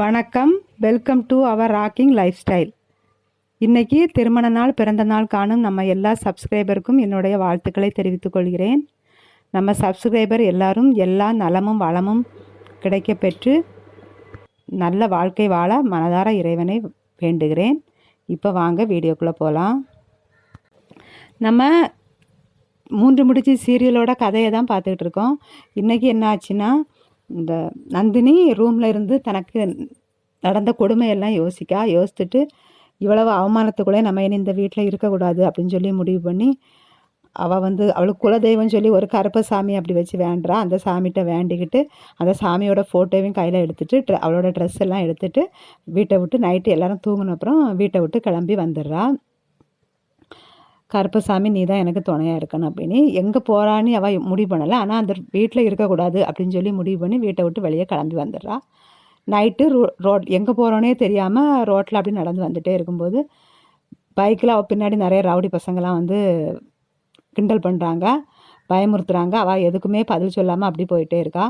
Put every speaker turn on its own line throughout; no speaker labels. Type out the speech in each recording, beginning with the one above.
வணக்கம். Welcome to our rocking life style இன்றைக்கி திருமண நாள் பிறந்த நாள் காணும் நம்ம எல்லா சப்ஸ்கிரைபருக்கும் என்னுடைய வாழ்த்துக்களை தெரிவித்துக் கொள்கிறேன். நம்ம சப்ஸ்கிரைபர் எல்லாரும் எல்லா நலமும் வளமும் கிடைக்க பெற்று நல்ல வாழ்க்கை வாழ மனதார இறைவனை வேண்டுகிறேன். இப்போ வாங்க வீடியோக்குள்ளே போகலாம் நம்ம மூன்று முடிச்சு சீரியலோட கதையை தான் பார்த்துக்கிட்டு இருக்கோம். இன்றைக்கி என்ன ஆச்சுன்னா இந்த நந்தினி ரூமில் இருந்து தனக்கு நடந்த கொடுமையெல்லாம் யோசிக்கா யோசிச்சுட்டு இவ்வளவு அவமானத்துக்குள்ளே நம்ம இனி இந்த வீட்டில் இருக்கக்கூடாது அப்படின்னு சொல்லி முடிவு பண்ணி அவள் வந்து அவளுக்கு குலதெய்வம் சொல்லி ஒரு கருப்பசாமி அப்படி வச்சு வேண்டுறா. அந்த சாமிகிட்ட வேண்டிக்கிட்டு அந்த சாமியோட ஃபோட்டோவையும் கையில் எடுத்துட்டு ட்ர- அவளோட ட்ரெஸ் எல்லாம் எடுத்துட்டு வீட்டை விட்டு நைட்டு எல்லாரும் தூங்கின அப்புறம் வீட்டை விட்டு கிளம்பி வந்துடுறா. கருப்பசாமி நீ தான் எனக்கு துணையாக இருக்கணும் அப்படின்னு. எங்கே போகிறான்னு அவள் முடிவு பண்ணலை. ஆனால் அந்த வீட்டில் இருக்கக்கூடாது அப்படின்னு சொல்லி முடிவு பண்ணி வீட்டை விட்டு வெளியே கிளம்பி வந்துடுறா. நைட்டு ரோ ரோட் எங்கே போகிறோன்னே தெரியாமல் ரோட்டில் அப்படி நடந்து வந்துட்டே இருக்கும்போது பைக்கில் அவள் பின்னாடி நிறைய ரவுடி பசங்களாம் வந்து கிண்டல் பண்ணுறாங்க பயமுறுத்துறாங்க. அவள் எதுக்குமே பதில் சொல்லாமல் அப்படி போயிட்டே இருக்கா.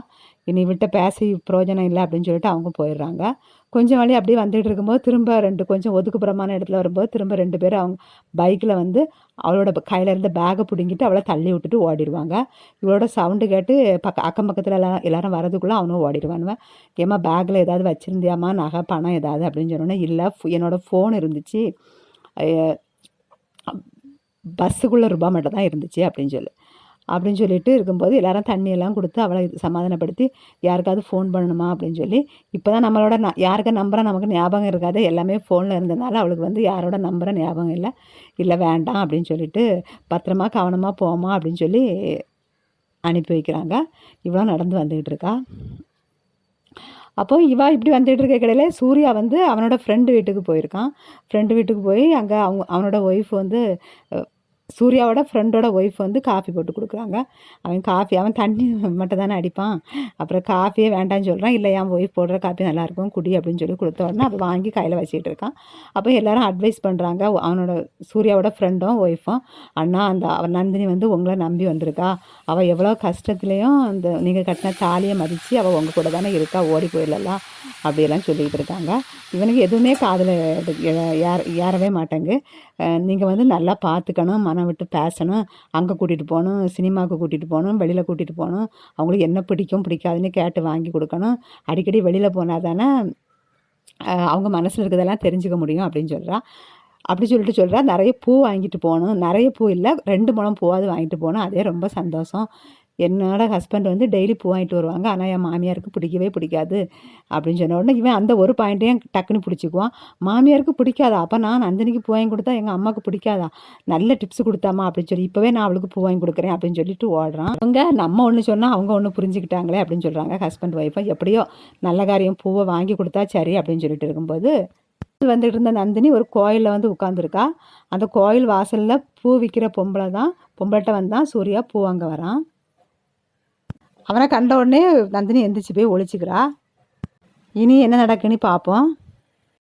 இனி விட்ட பேசி பிரயோஜனம் இல்லை அப்படின்னு சொல்லிட்டு அவங்க போயிடுறாங்க. கொஞ்சம் வழி அப்படியே வந்துட்டு இருக்கும்போது திரும்ப ரெண்டு கொஞ்சம் ஒதுக்குப்புறமான இடத்துல வரும்போது திரும்ப ரெண்டு பேரும் அவங்க பைக்கில் வந்து அவளோட கையில் இருந்த பேக்கை பிடுங்கிட்டு அவளை தள்ளி விட்டுட்டு ஓடிடுவாங்க. இவளோட சவுண்டு கேட்டு பக்க அக்கம் பக்கத்தில் எல்லாம் எல்லாரும் வரதுக்குள்ளே அவனும் ஓடிடுவானுவன் ஏம்மா பேக்கில் ஏதாவது வச்சுருந்தியாம்மா? நகை பணம் ஏதாவது அப்படின்னு சொன்னோன்னே இல்லை ஃபு- என்னோட ஃபோன் இருந்துச்சு. பஸ்ஸுக்குள்ளே ரூபா மட்டும் தான் இருந்துச்சு அப்படின்னு சொல்லு. அப்படின்னு சொல்லிட்டு இருக்கும்போது எல்லாரும் தண்ணியெல்லாம் கொடுத்து அவளை சமாதானப்படுத்தி யாருக்காவது ஃபோன் பண்ணணுமா? அப்படின்னு சொல்லி இப்போ தான் நம்மளோட ந யாருக்கு நம்பரை நமக்கு ஞாபகம் இருக்காது எல்லாமே ஃபோனில் இருந்தனால அவளுக்கு வந்து யாரோட நம்பரை ஞாபகம் இல்லை. இல்லை வேண்டாம் அப்படின்னு சொல்லிட்டு பத்திரமா கவனமாக போமா அப்படின்னு சொல்லி அனுப்பி வைக்கிறாங்க. இவ்வளோ நடந்து வந்துக்கிட்டு இருக்கா. அப்போ இவா இப்படி வந்துட்டு இருக்க கடையில் சூர்யா வந்து அவனோட ஃப்ரெண்டு வீட்டுக்கு போயிருக்கான். ஃப்ரெண்டு வீட்டுக்கு போய் அங்கே அவங்க அவனோட ஒய்ஃப் வந்து சூர்யாவோட ஃப்ரெண்டோட ஒய்ஃப் வந்து காஃபி போட்டு கொடுக்குறாங்க. அவன் காஃபி அவன் தண்ணி மட்டும் தானே அடிப்பான். அப்புறம் காஃபியே வேண்டாம்னு சொல்கிறான் இல்லை என் ஒய்ஃப் போடுற காஃபி நல்லாயிருக்கும் குடி அப்படின்னு சொல்லி கொடுத்த உடனே அப்போ வாங்கி கையில் வச்சுக்கிட்டு இருக்கான். அப்போ எல்லாரும் அட்வைஸ் பண்ணுறாங்க அவனோட சூர்யாவோட ஃப்ரெண்டும் ஒய்ஃபும் அண்ணா அந்த அவன் நந்தினி வந்து உங்களை நம்பி வந்திருக்கா. அவள் எவ்வளோ கஷ்டத்துலேயும் அந்த நீங்கள் கட்டின தாலியை மதித்து அவள் உங்கள் கூட தானே இருக்கா? ஓடி போயிடலாம் அப்படியெல்லாம் சொல்லிக்கிட்டு இருக்காங்க. இவனுக்கு எதுவுமே காதில் ஏற ஏறவே மாட்டேங்கு. நீங்கள் வந்து நல்லா பார்த்துக்கணும் மனம் விட்டு பேசணும். அங்கே கூட்டிகிட்டு போகணும் சினிமாவுக்கு கூட்டிகிட்டு போகணும் வெளியில் கூட்டிகிட்டு போகணும். அவங்களுக்கு என்ன பிடிக்கும் பிடிக்காதுன்னு கேட்டு வாங்கி கொடுக்கணும். அடிக்கடி வெளியில் போனால் தானே அவங்க மனசில் இருக்கிறதெல்லாம் தெரிஞ்சுக்க முடியும் அப்படின்னு சொல்கிறா அப்படி சொல்லிட்டு சொல்கிறா நிறைய பூ வாங்கிட்டு போகணும். நிறைய பூ இல்லை ரெண்டு முழம் பூவாவது வாங்கிட்டு போகணும். அதே ரொம்ப சந்தோஷம். என்னோட ஹஸ்பண்ட் வந்து டெய்லி பூ வாங்கிட்டு வருவாங்க. ஆனால் என் மாமியாருக்கு பிடிக்கவே பிடிக்காது. அப்படின்னு சொன்ன உடனே இவன் அந்த ஒரு பாயிண்ட்டையும் டக்குன்னு பிடிச்சிக்குவான். மாமியாருக்கு பிடிக்காதா? அப்போ நான் நந்தினிக்கு பூ வாங்கி கொடுத்தா எங்கள் அம்மாவுக்கு பிடிக்காதா? நல்ல டிப்ஸ் கொடுத்தாமா? அப்படின்னு சொல்லி இப்போவே நான் அவளுக்கு பூ வாங்கி கொடுக்குறேன் அப்படின்னு சொல்லிட்டு ஓடுறான். அவங்க நம்ம ஒன்று சொன்னால் அவங்க ஒன்று புரிஞ்சுக்கிட்டாங்களே அப்படின்னு சொல்கிறாங்க ஹஸ்பண்ட் ஒய்ஃபை எப்படியோ நல்ல காரியம் பூவை வாங்கி கொடுத்தா சரி அப்படின்னு சொல்லிட்டு இருக்கும்போது வந்துட்டு இருந்த நந்தினி ஒரு கோயிலில் வந்து உட்காந்துருக்கா அந்த கோயில் வாசலில் பூ விற்கிற பொம்பளை தான் பொம்பளைட்ட வந்தால் சூர்யா பூ வாங்க வரான். அவனை கண்ட உடனே நந்தினி எந்திரிச்சு போய் ஒழிச்சுக்கிறா இனி என்ன நடக்குன்னு பார்ப்போம்